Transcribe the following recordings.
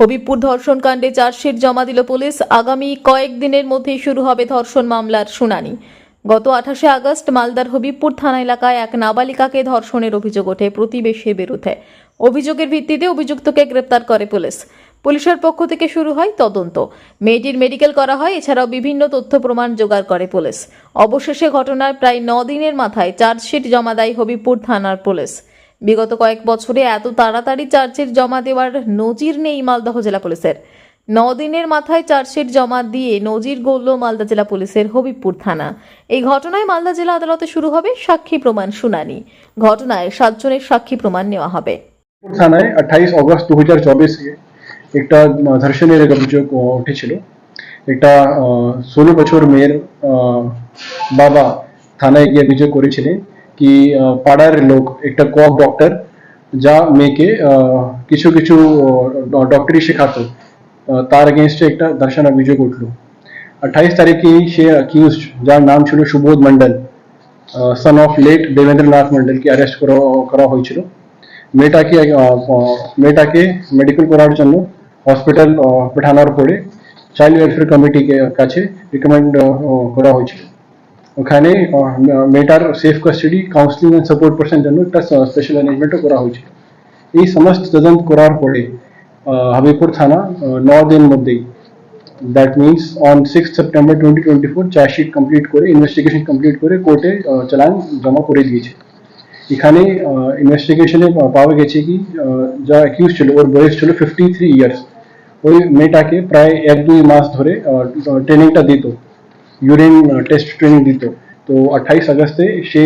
হবিবপুর ধর্ষণ কাণ্ডে চার্জশিট জমা দিল পুলিশ। আগামী কয়েকদিনের মধ্যেই শুরু হবে ধর্ষণ মামলার শুনানি। গত আঠাশে আগস্ট মালদার হবিবপুর থানা এলাকায় এক নাবালিকাকে ধর্ষণের অভিযোগ ওঠে প্রতিবেশীর বিরুদ্ধে। অভিযোগের ভিত্তিতে অভিযুক্তকে গ্রেপ্তার করে পুলিশ। পুলিশের পক্ষ থেকে শুরু হয় তদন্ত। মেয়েটির মেডিকেল করা হয়, এছাড়াও বিভিন্ন তথ্য প্রমাণ জোগাড় করে পুলিশ। অবশেষে ঘটনার প্রায় ন দিনের মাথায় চার্জশিট জমা দেয় হবিবপুর থানার পুলিশ। বিগত কয়েক বছরে এত তাড়াতাড়ি চার্জশিট জমা দেওয়ার নজির নেই মালদহ জেলা পুলিশের। নদিনের মাথায় চার্জশিট জমা দিয়ে নজির গড়ল মালদা জেলা পুলিশের হবিবপুর থানা। এই ঘটনায় মালদা জেলা আদালতে শুরু হবে সাক্ষী প্রমাণ শুনানি। ঘটনায় সাতজনের সাক্ষী প্রমাণ নেওয়া হবে। থানায় আঠাইশ অগস্ট দু হাজার চব্বিশে একটা ধর্ষণের অভিযোগ উঠেছিল। একটা ষোলো বছর মেয়ের বাবা থানায় গিয়ে অভিযোগ করেছিলেন। কি আহ, পাড়ার লোক একটা কক ডক্টর যা মেয়েকে আহ, কিছু কিছু ডক্টরি শেখাতো আহ, তার এগেনস্টে একটা ধর্ষণ অভিযোগ উঠল আঠাইশ তারিখে সে অ্যাকিউজ যার নাম ছিল Subodh Mondal son of late Debendranath মন্ডলকে arrest করা করা হয়েছিল মেয়েটাকে আহ, আহ, মেয়েটাকে মেডিকেল করার জন্য হসপিটাল পাঠানোর পরে চাইল্ড ওয়েলফেয়ার কমিটিকে কাছে রিকমেন্ড করা হয়েছিল ওখানে আহ, মেয়েটার safe custody counselling and support person জন্য একটা স্পেশাল অ্যারেঞ্জমেন্টও করা হয়েছিল এই সমস্ত তদন্ত করার পরে আহ, হাবিবপুর থানা ন দিন মধ্যেই। That means on six September twenty twenty four chargesheet complete করে ইনভেস্টিগেশন কমপ্লিট করে কোর্টে চালান জমা করে দিয়েছে। এখানে ইনভেস্টিগেশনে পাওয়া গেছে কি যা অ্যাকিউজ ছিল ওর বয়স ছিল ফিফটি থ্রি ইয়ার্স ওই মেয়েটাকে প্রায় এক দুই মাস ধরে ট্রেনিংটা দিত। ইউরিন টেস্ট ট্রেনিং দিত। তো আঠাইশ আগস্টে সে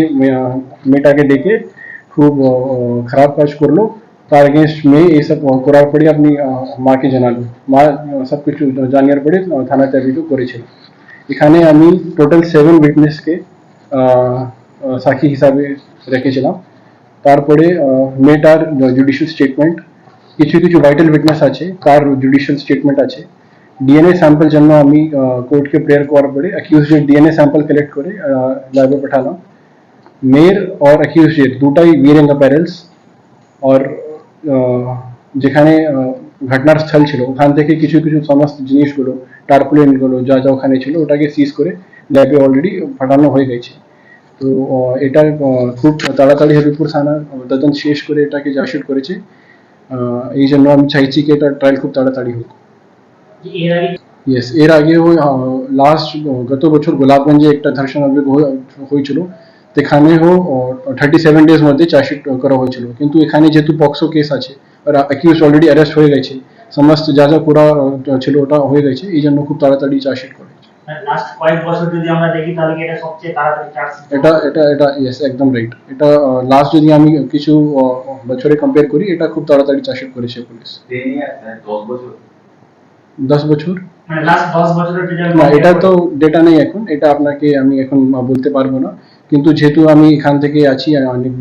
মেয়েটাকে ডেকে খুব খারাপ কাজ করল। তার এগেনস্ট মেয়ে এইসব করার পরে আপনি মাকে জানালো মা সব কিছু জানার পরে থানাতে অভিযোগ করেছিল এখানে আমি টোটাল সেভেন উইটনেসকে সাক্ষী হিসাবে রেখেছিলাম। তারপরে মেয়েটার জুডিশিয়াল স্টেটমেন্ট কিছু কিছু ভাইটাল উইটনেস আছে। তার জুডিশিয়াল স্টেটমেন্ট আছে। ডিএনএ স্যাম্পল জন্য আমি কোর্টকে প্রেয়ার করার পরে অ্যাকিউজের ডিএনএ স্যাম্পল কালেক্ট করে ল্যাবে পাঠালাম। মেয়ের আর অ্যাকিউজের দুটাই বিয়ারিং অ্যাপারেলস আর যেখানে ঘটনার স্থল ছিল, ওখান থেকে কিছু কিছু সমস্ত জিনিসগুলো টার্পুলেন্টগুলো যা যা ওখানে ছিল, ওটাকে সিজ করে ল্যাবে অলরেডি পাঠানো হয়ে গেছে। তো এটা খুব তাড়াতাড়ি হবিপুর থানা তদন্ত শেষ করে এটাকে জাসুট করেছে। এই জন্য আমি চাইছি কি এটা ট্রায়াল খুব তাড়াতাড়ি হোক। যে ইয়েস এর আগে ওই লাস্ট গত বছর গোলাপগঞ্জে একটা ধর্ষণ অভিযোগ হয়ে- হয়েছিল। সেখানেও থার্টি সেভেন ডেজ মধ্যে চার্জশিট করা হয়েছিল। কিন্তু এখানে যেহেতু পক্সো কেস আছে আর অ্যাকিউজ অলরেডি অ্যারেস্ট হয়ে গেছে। সমস্ত যা যা আহ, ছিল ওটা হয়ে গেছে। এই জন্য খুব তাড়াতাড়ি চার্জশিট করা হয়েছে। লাস্ট কয়েক বছর যদি আমরা দেখি তাহলে এটা সবচেয়ে তাড়াতাড়ি চার্জ এটা এটা এটা ইয়েস একদম রাইট এটা লাস্ট যদি আমি কিছু বছরে কম্পেয়ার করি এটা খুব তাড়াতাড়ি চার্জশিট করেছে পুলিশ। বছর। দশ বছর? মানে না এটা তো ডেটা নেই এখন। এটা আপনাকে আমি এখন বলতে পারব না। কিন্তু যেহেতু আমি এখান থেকে আছি অনেক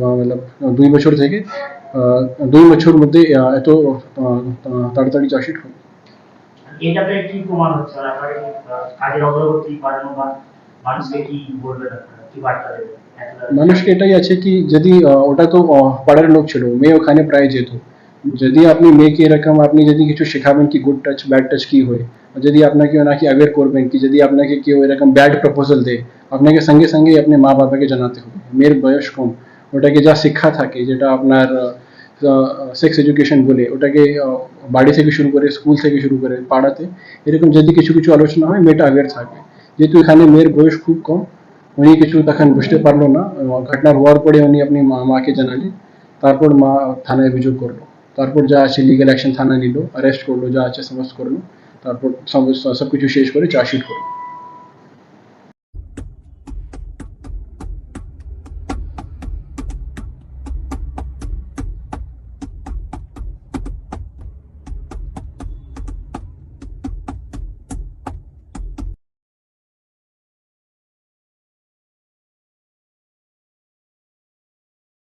দুই বছর থেকে দুই বছর মধ্যে এত তাড়াতাড়ি চাষিট হয় এটাতে কি প্রমাণ হচ্ছে? মানে আপনারা কি আহ, কাজের অগ্রগতি বাড়ানো বা মানুষকে কি বলবেন কি বার্তা দেবেন মানুষকে এটাই আছে কি যদি ওটা তো পাড়ার লোক ছিল মেয়ে ওখানে প্রায় যেত। যদি আপনি মেয়েকে এরকম, আপনি যদি কিছু শেখাবেন কি গুড টাচ ব্যাড টাচ কি হয় যদি আপনাকে ওনাকে অ্যাওয়ার করবেন কি, যদি আপনাকে কেউ এরকম ব্যাড প্রপোজাল দেয়, আপনাকে সঙ্গে সঙ্গে আপনি মা বাবাকে জানাতে হবে। মেয়ের বয়স কম, ওটাকে যা শিক্ষা থাকে, যেটা আপনার সেক্স এডুকেশন বলে, ওটাকে বাড়ি থেকে শুরু করে স্কুল থেকে শুরু করে, পাড়াতে, এরকম যদি কিছু কিছু আলোচনা হয়, মেয়েটা অ্যাওয়ার থাকবে। যেহেতু এখানে মেয়ের বয়স খুব কম, উনি কিছু তখন বুঝতে পারল না ঘটনা হওয়ার পরে উনি আপনি মা, মাকে জানালেন, তারপর মা থানায় অভিযোগ করল। তারপর যা আছে লিগাল অ্যাকশন থানা নিল অ্যারেস্ট করল, যা আছে সমস্ত করল তারপর সব কিছু শেষ করে চার্জশিট করল